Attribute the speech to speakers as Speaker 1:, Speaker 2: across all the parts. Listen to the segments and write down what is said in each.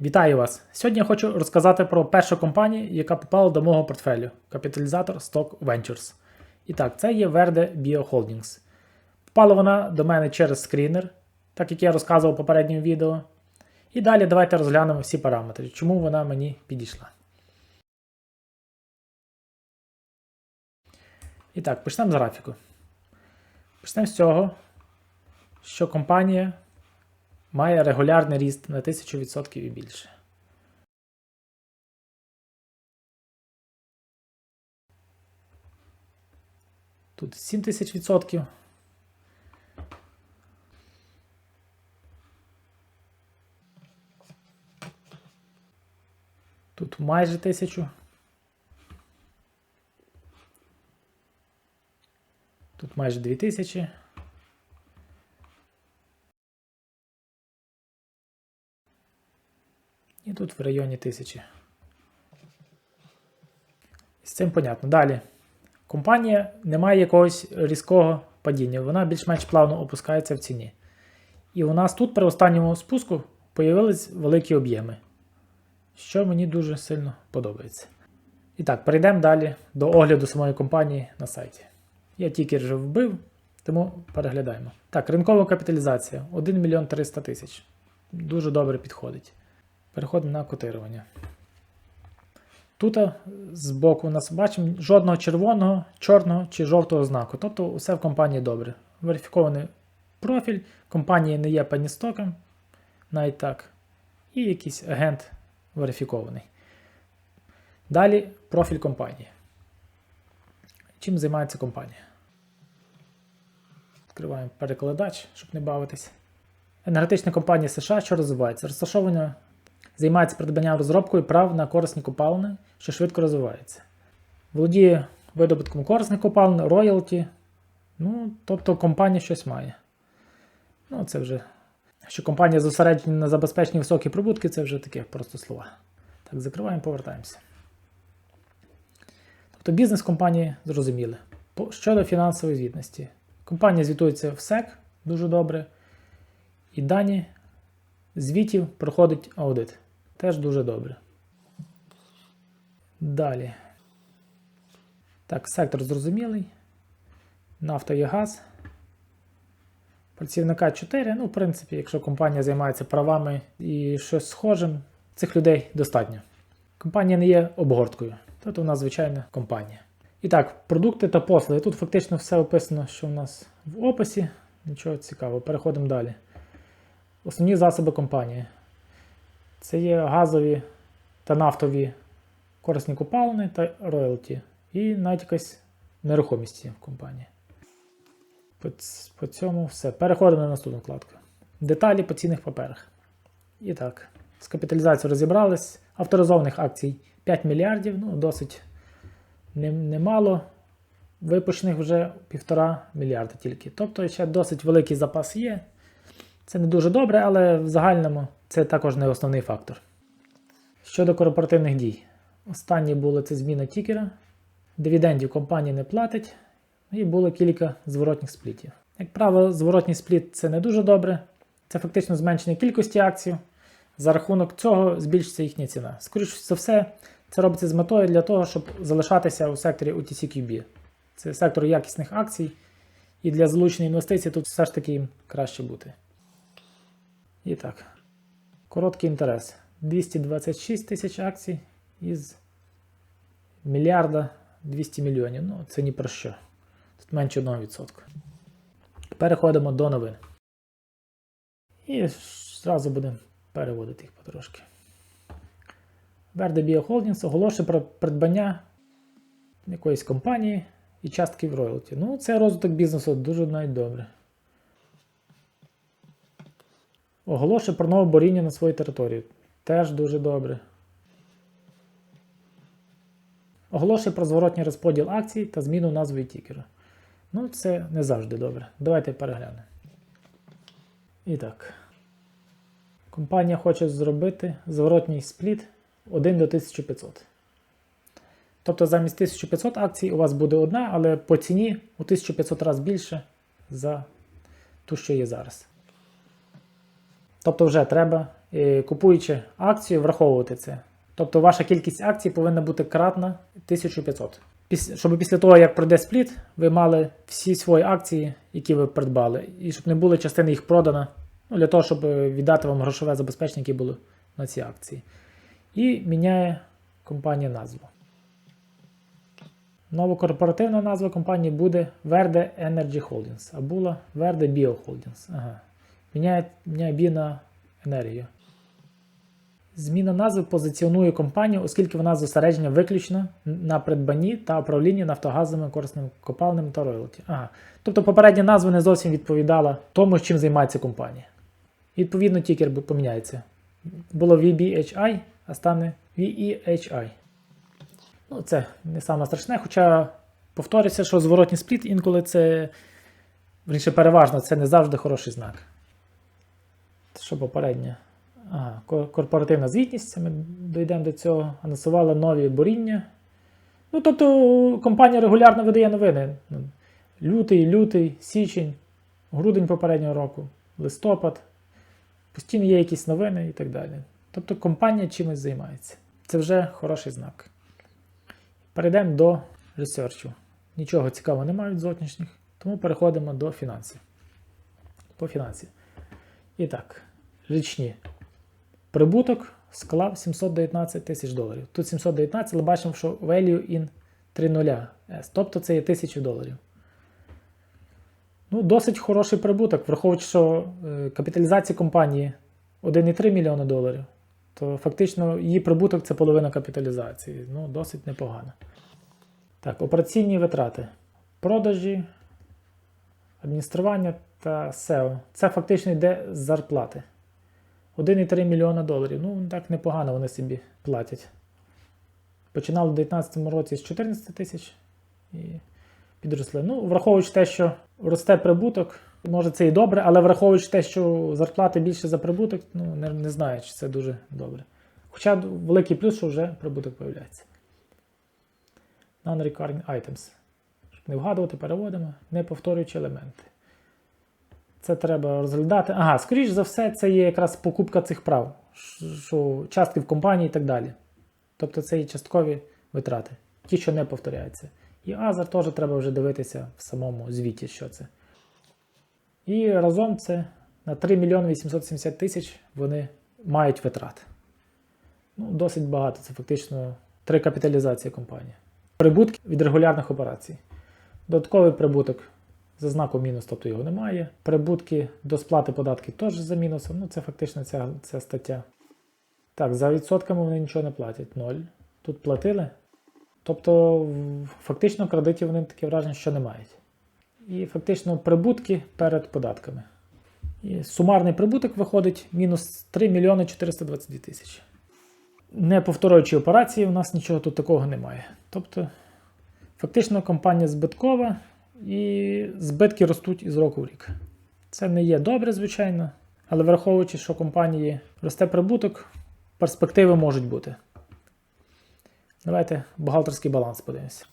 Speaker 1: Вітаю вас! Сьогодні я хочу розказати про першу компанію, яка попала до мого портфелю капіталізатор Stock Ventures. І так, це є Verde Bio Holdings. Попала вона до мене через скрінер, так як я розказував в попередньому відео. І далі давайте розглянемо всі параметри, чому вона мені підійшла. І так, почнемо з графіку. Почнемо з цього, що компанія має регулярний ріст на 1000% і більше. Тут 7000%. Тут майже 1000. Тут майже 2000. Тут в районі 1000. З цим понятно. Далі. Компанія не має якогось різкого падіння, вона більш-менш плавно опускається в ціні. І у нас тут при останньому спуску появились великі об'єми, що мені дуже сильно подобається. І так, перейдемо далі до огляду самої компанії на сайті. Я тільки вже вбив, тому переглядаємо. Так, ринкова капіталізація 1 мільйон 300 тисяч. Дуже добре підходить. Переходимо на котирування. Тут збоку у нас бачимо жодного червоного, чорного чи жовтого знаку. Тобто все в компанії добре. Верифікований профіль, компанії не є пеністоком, навіть так. І якийсь агент верифікований. Далі профіль компанії. Чим займається компанія? Відкриваємо перекладач, щоб не бавитись. Енергетична компанія США, що розвивається, розташована Займається придбанням розробкою прав на корисні копалини, що швидко розвивається. Володіє видобутком корисних копалин, роялті. Ну, тобто компанія щось має. Ну, це вже. Що компанія зосереджена на забезпеченні високі прибутки, це вже таке просто слова. Так, закриваємо, повертаємося. Тобто бізнес компанії зрозуміли. Щодо фінансової звітності. Компанія звітується в SEC дуже добре. І дані звітів проходить аудит. Теж дуже добре. Далі. Так, сектор зрозумілий. Нафта і газ. Працівника 4. Ну, в принципі, якщо компанія займається правами і щось схожим, цих людей достатньо. Компанія не є обгорткою. Тобто у нас звичайна компанія. І так, продукти та послуги. Тут фактично все описано, що в нас в описі. Нічого цікавого. Переходимо далі. Основні засоби компанії. Це є газові та нафтові корисні купалини та роялті. І навіть якась нерухомість в компанії. По, по цьому все. Переходимо на наступну вкладку. Деталі по цінних паперах. І так, з капіталізацією розібрались. Авторизованих акцій 5 мільярдів, ну, досить немало. Випущених вже 1,5 мільярда тільки. Тобто ще досить великий запас є. Це не дуже добре, але в загальному це також не основний фактор. Щодо корпоративних дій, останні були це зміна тікера, дивідендів компанія не платить, і було кілька зворотніх сплітів. Як правило, зворотній спліт це не дуже добре, це фактично зменшення кількості акцій. За рахунок цього збільшиться їхня ціна. Скоріше за все, це робиться з метою для того, щоб залишатися у секторі UTCQB. Це сектор якісних акцій, і для залучення інвестицій тут все ж таки краще бути. І так, короткий інтерес. 226 тисяч акцій із мільярда 200 мільйонів. Ну, це ні про що. Тут менше 1%. Переходимо до новин. І зразу будемо переводити їх потрошки. Verde Bio Holdings оголошує про придбання якоїсь компанії і частки в роялті. Ну, це розвиток бізнесу дуже навіть добре. Оголошує про нове боріння на своїй території. Теж дуже добре. Оголошує про зворотній розподіл акцій та зміну назви тікера. Ну, це не завжди добре. Давайте переглянемо. І так. Компанія хоче зробити зворотній спліт 1 до 1500. Тобто замість 1500 акцій у вас буде одна, але по ціні у 1500 разів більше за ту, що є зараз. Тобто вже треба е, купуючи акцію, враховувати це. Тобто ваша кількість акцій повинна бути кратна 1500. Щоб після того, як пройде спліт, ви мали всі свої акції, які ви придбали, і щоб не була частина їх продана, ну, для того, щоб е, віддати вам грошове забезпечення, яке було на ці акції. І міняє компанія назву. Нова корпоративна назва компанії буде Verde Energy Holdings, а була Verde Bio Holdings. Ага. Міняє, міняє бі на енергію. Зміна назви позиціонує компанію, оскільки вона зосереджена виключно на придбанні та управлінні нафтогазовими корисними копалними та роялті. Ага. Тобто попередня назва не зовсім відповідала тому, чим займається компанія. Відповідно, тікер поміняється. Було VBHI, а стане VEHI. Ну, це не саме страшне, хоча повторюся, що зворотній спліт інколи це, вірніше, переважно, це не завжди хороший знак. Що попереднє? Ага, корпоративна звітність, ми дійдемо до цього. Анонсували нові боріння. Ну, тобто, компанія регулярно видає новини. Ну, Лютий, лютий, січень, грудень попереднього року, листопад. Постійно є якісь новини і так далі. Тобто компанія чимось займається. Це вже хороший знак. Перейдемо до ресерчу. Нічого цікавого немає від зовнішніх, тому переходимо до фінансів. По фінансів. І так, річні. Прибуток склав 719 тисяч доларів. Тут 719, але бачимо, що value in 3.0 S, тобто це є 1000 доларів. Ну, досить хороший прибуток, враховуючи, що е, капіталізація компанії 1,3 мільйона доларів, то фактично її прибуток це половина капіталізації. Ну, досить непогано. Так, операційні витрати. Продажі, адміністрування та SEO. Це фактично йде з зарплати. 1,3 мільйона доларів. Ну, так непогано вони собі платять. Починали в 2019 році з 14 тисяч і підросли. Ну, враховуючи те, що росте прибуток, може це і добре, але враховуючи те, що зарплати більше за прибуток, ну не, не знаю, чи це дуже добре. Хоча великий плюс, що вже прибуток появляється. Non-recurring items. Щоб не вгадувати, переводимо, не повторюючи елементи. Це треба розглядати. Ага, скоріш за все, це є якраз покупка цих прав, що частки в компанії і так далі. Тобто це є часткові витрати, ті, що не повторяються. І Азар теж треба вже дивитися в самому звіті, що це. І разом це на 3 мільйони 870 тисяч вони мають витрат. Ну, досить багато. Це фактично три капіталізації компанії. Прибутки від регулярних операцій. Додатковий прибуток за знаком мінус, тобто його немає. Прибутки до сплати податків теж за мінусом. Ну, це фактично ця, ця стаття. Так, за відсотками вони нічого не платять. Ноль. Тут платили. Тобто, фактично кредитів вони таке враження, що не мають. І фактично прибутки перед податками. І сумарний прибуток виходить мінус 3 мільйони 422 тисячі. Не повторюючи операції, у нас нічого тут такого немає. Тобто, фактично компанія збиткова і збитки ростуть із року в рік. Це не є добре, звичайно, але враховуючи, що компанії росте прибуток, перспективи можуть бути. Давайте бухгалтерський баланс подивимося.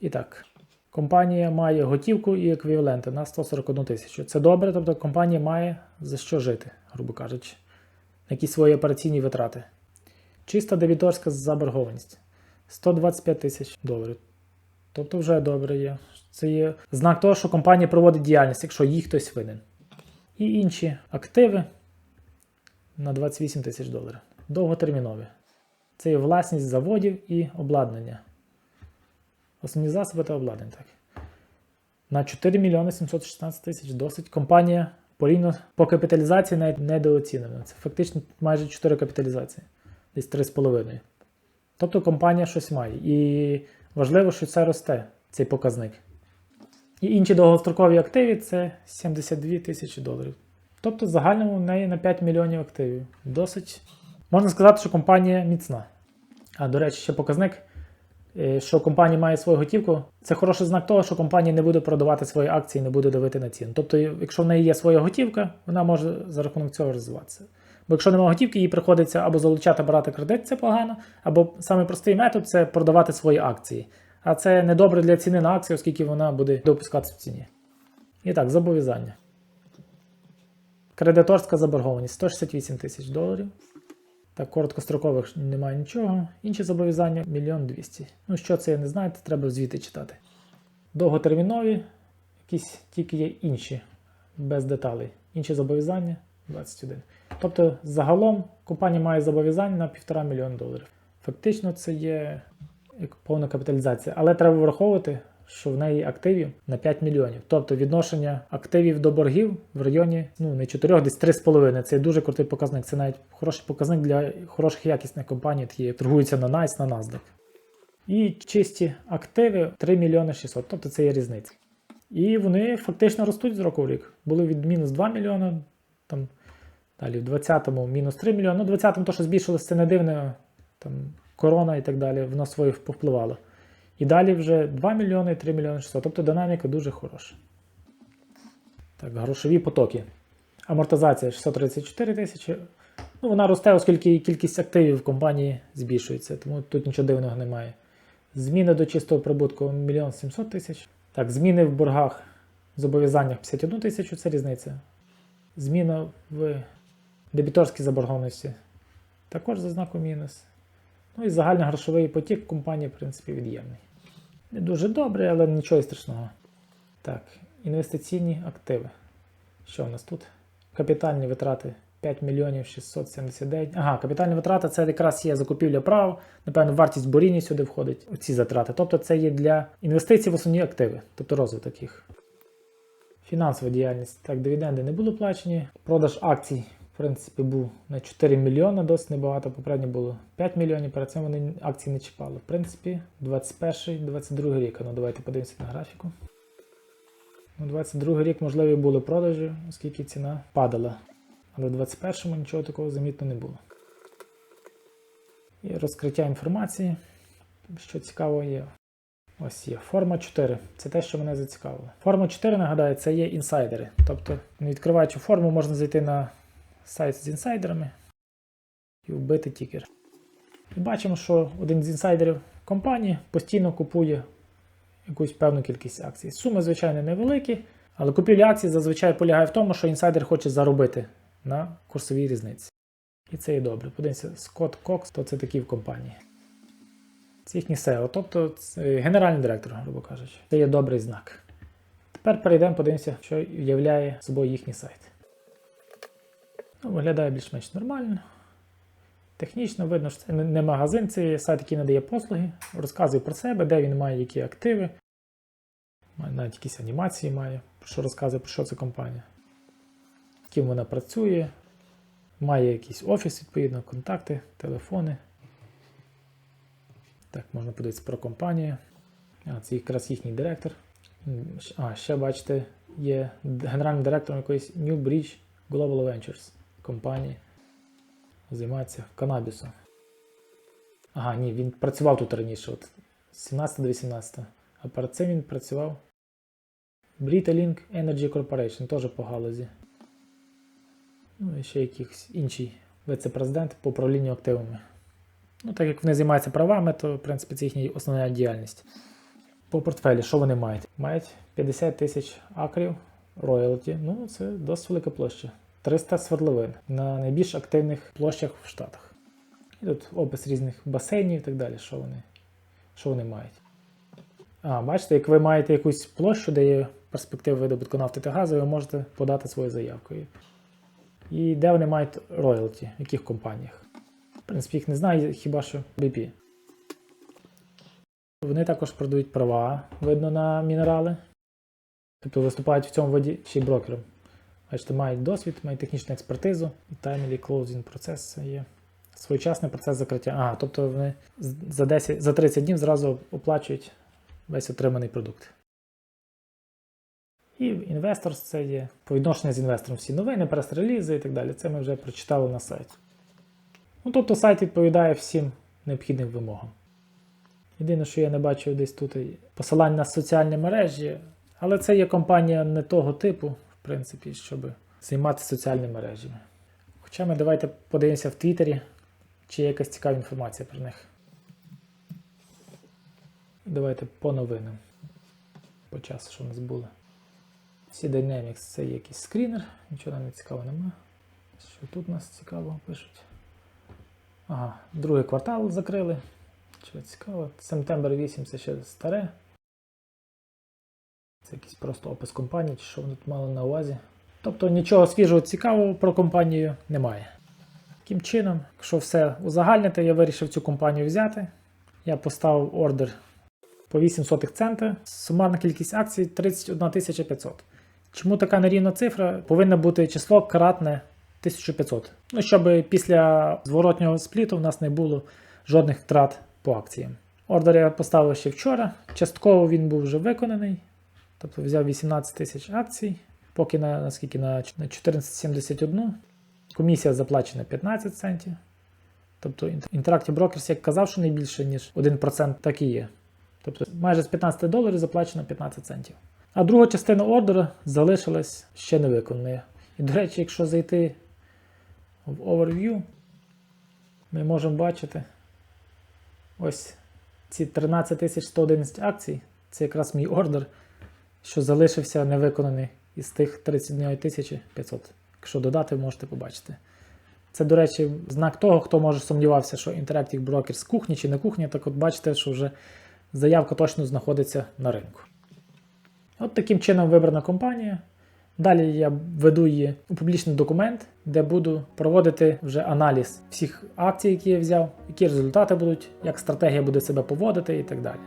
Speaker 1: І так, компанія має готівку і еквіваленти на 141 тисячу. Це добре, тобто компанія має за що жити, грубо кажучи, якісь свої операційні витрати. Чиста дебіторська заборгованість 125 тисяч доларів. Тобто вже добре є. Це є знак того, що компанія проводить діяльність, якщо їй хтось винен. І інші активи на 28 тисяч доларів. Довготермінові. Це є власність заводів і обладнання. Основні засоби та обладнання. Так. На 4 мільйони 716 тисяч досить компанія порівняно по капіталізації навіть недооцінена. Це фактично майже 4 капіталізації, десь 3,5. Тобто компанія щось має. І важливо, що це росте, цей показник. І інші довгострокові активи це 72 тисячі доларів. Тобто в загальному в неї на 5 мільйонів активів. Досить. Можна сказати, що компанія міцна. А до речі, ще показник, е, що компанія має свою готівку, це хороший знак того, що компанія не буде продавати свої акції, не буде давити на ціну. Тобто, якщо в неї є своя готівка, вона може за рахунок цього розвиватися. Бо якщо немає готівки, їй приходиться або залучати брати кредит, це погано, або самий простий метод це продавати свої акції. А це не добре для ціни на акцію, оскільки вона буде допускатися в ціні. І так, зобов'язання. Кредиторська заборгованість 168 тисяч доларів. Так, короткострокових немає нічого. Інші зобов'язання 1 200 Ну, що це я не знаю, це треба звіти читати. Довготермінові, якісь тільки є інші, без деталей. Інші зобов'язання 21. Тобто, загалом компанія має зобов'язання на 1,5 мільйона доларів. Фактично, це є повна капіталізація. Але треба враховувати, що в неї активів на 5 мільйонів. Тобто відношення активів до боргів в районі ну, не 4, десь 3,5. Це дуже крутий показник. Це навіть хороший показник для хороших якісних компаній, які як торгуються на NICE, на NASDAQ. І чисті активи 3 мільйони 600, тобто це є різниця. І вони фактично ростуть з року в рік. Були від мінус 2 мільйони, там далі в 20-му мінус 3 мільйони. Ну, в 20-му то, що збільшилося, це не дивно, там корона і так далі, воно своє повпливало. І далі вже 2 мільйони і 3 мільйони 600. Тобто динаміка дуже хороша. Так, грошові потоки. Амортизація 634 тисячі. Ну, вона росте, оскільки кількість активів в компанії збільшується, тому тут нічого дивного немає. Зміни до чистого прибутку 1 700 тисяч. Так, зміни в боргах, зобов'язаннях 51 тисячу це різниця. Зміна в дебіторській заборгованості також за знаком мінус. Ну і загальний грошовий потік компанії, в принципі, від'ємний. Не дуже добре, але нічого страшного. Так, інвестиційні активи. Що в нас тут? Капітальні витрати 5 мільйонів 679. Ага, капітальні витрати це якраз є закупівля прав, напевно, вартість боріння сюди входить, оці затрати. Тобто це є для інвестицій в основні активи, тобто розвиток їх. Фінансова діяльність. Так, дивіденди не були плачені. Продаж акцій, принципі, був на 4 мільйони, досить небагато. Попередньо було 5 мільйонів, перед цим вони акції не чіпали. В принципі, 21-22 рік. Ну, давайте подивимося на графіку. Ну, 22 рік, можливі були продажі, оскільки ціна падала. Але в 21-му нічого такого замітно не було. І розкриття інформації. Що цікаво є. Ось є. Форма 4. Це те, що мене зацікавило. Форма 4, нагадаю, це є інсайдери. Тобто, відкриваючи форму, можна зайти на сайт з інсайдерами і вбити тікер. І бачимо, що один з інсайдерів компанії постійно купує якусь певну кількість акцій. Суми, звичайно, невеликі, але купівля акцій зазвичай полягає в тому, що інсайдер хоче заробити на курсовій різниці. І це і добре. Подивіться, Скотт Кокс, то це такий в компанії. Це їхній SEO, тобто генеральний директор, грубо кажучи. Це є добрий знак. Тепер перейдемо, подивимося, що являє собою їхній сайт. Виглядає більш-менш нормально. Технічно видно, що це не магазин, це сайт, який надає послуги, розказує про себе, де він має які активи. Навіть якісь анімації має, що розказує, про що це компанія. Ким вона працює, має якийсь офіс, відповідно, контакти, телефони. Так, можна подивитися про компанію. А, це якраз їхній директор. А, ще бачите, є генеральним директором якоїсь New Bridge Global Ventures компанії. Займається канабісом. Ага, ні, він працював тут раніше, от з 17 до 18. А перед цим він працював Britalink Energy Corporation, теж по галузі. Ну і ще якийсь інший віце-президент по управлінню активами. Ну, так як вони займаються правами, то в принципі це їхня основна діяльність. По портфелі, що вони мають? Мають 50 тисяч акрів роялті. Ну, це досить велика площа. 300 свердловин на найбільш активних площах в Штатах. І тут опис різних басейнів і так далі, що вони, що вони мають. А, бачите, як ви маєте якусь площу, де є перспектива видобутку нафти та газу, ви можете подати свою заявку. І де вони мають роялті, в яких компаніях. В принципі, їх не знаю, хіба що BP. Вони також продають права, видно на мінерали. Тобто виступають в цьому воді ще й брокером. Бачите, мають досвід, мають технічну експертизу, і timely closing процес це є. Своєчасний процес закриття. Ага, тобто вони за 10, за 30 днів зразу оплачують весь отриманий продукт. І інвестор це є по відношенню з інвестором всі новини, прес-релізи і так далі. Це ми вже прочитали на сайті. Ну, тобто сайт відповідає всім необхідним вимогам. Єдине, що я не бачив десь тут посилань на соціальні мережі, але це є компанія не того типу, в принципі, щоб займатися соціальними мережами. Хоча ми давайте подивимося в Твіттері, чи є якась цікава інформація про них. Давайте по новинам. По часу, що в нас було. C Dynamics це є якийсь скрінер, нічого нам не цікаво нема. Що тут нас цікаво пишуть? Ага, другий квартал закрили. Що цікаво. Сентембр 8 це ще старе. Це якийсь просто опис компанії, чи що вони тут мали на увазі. Тобто нічого свіжого цікавого про компанію немає. Таким чином, якщо все узагальнити, я вирішив цю компанію взяти. Я поставив ордер по 8 сотих цента. Сумарна кількість акцій 31 500. Чому така нерівна цифра? Повинно бути число кратне 1500. Ну, щоб після зворотнього спліту в нас не було жодних втрат по акціям. Ордер я поставив ще вчора. Частково він був вже виконаний. Тобто взяв 18 тисяч акцій, поки на наскільки на 1471. Комісія заплачена 15 центів. Тобто Interactive Brokers, як казав, що не більше, ніж 1%, так і є. Тобто майже з 15 доларів заплачено 15 центів. А друга частина ордера залишилась ще не виконаною. І, до речі, якщо зайти в Overview, ми можемо бачити ось ці 13 111 акцій. Це якраз мій ордер, що залишився невиконаний із тих 31 500. Якщо додати, можете побачити. Це, до речі, знак того, хто може сумнівався, що Interactive Brokers кухні чи не кухня, так от бачите, що вже заявка точно знаходиться на ринку. От таким чином вибрана компанія. Далі я веду її у публічний документ, де буду проводити вже аналіз всіх акцій, які я взяв, які результати будуть, як стратегія буде себе поводити і так далі.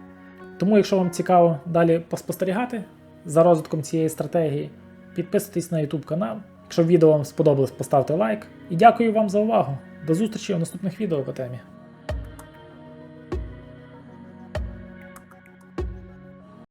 Speaker 1: Тому, якщо вам цікаво далі поспостерігати за розвитком цієї стратегії, підписуйтесь на YouTube канал. Якщо відео вам сподобалось, поставте лайк. І дякую вам за увагу. До зустрічі у наступних відео по темі.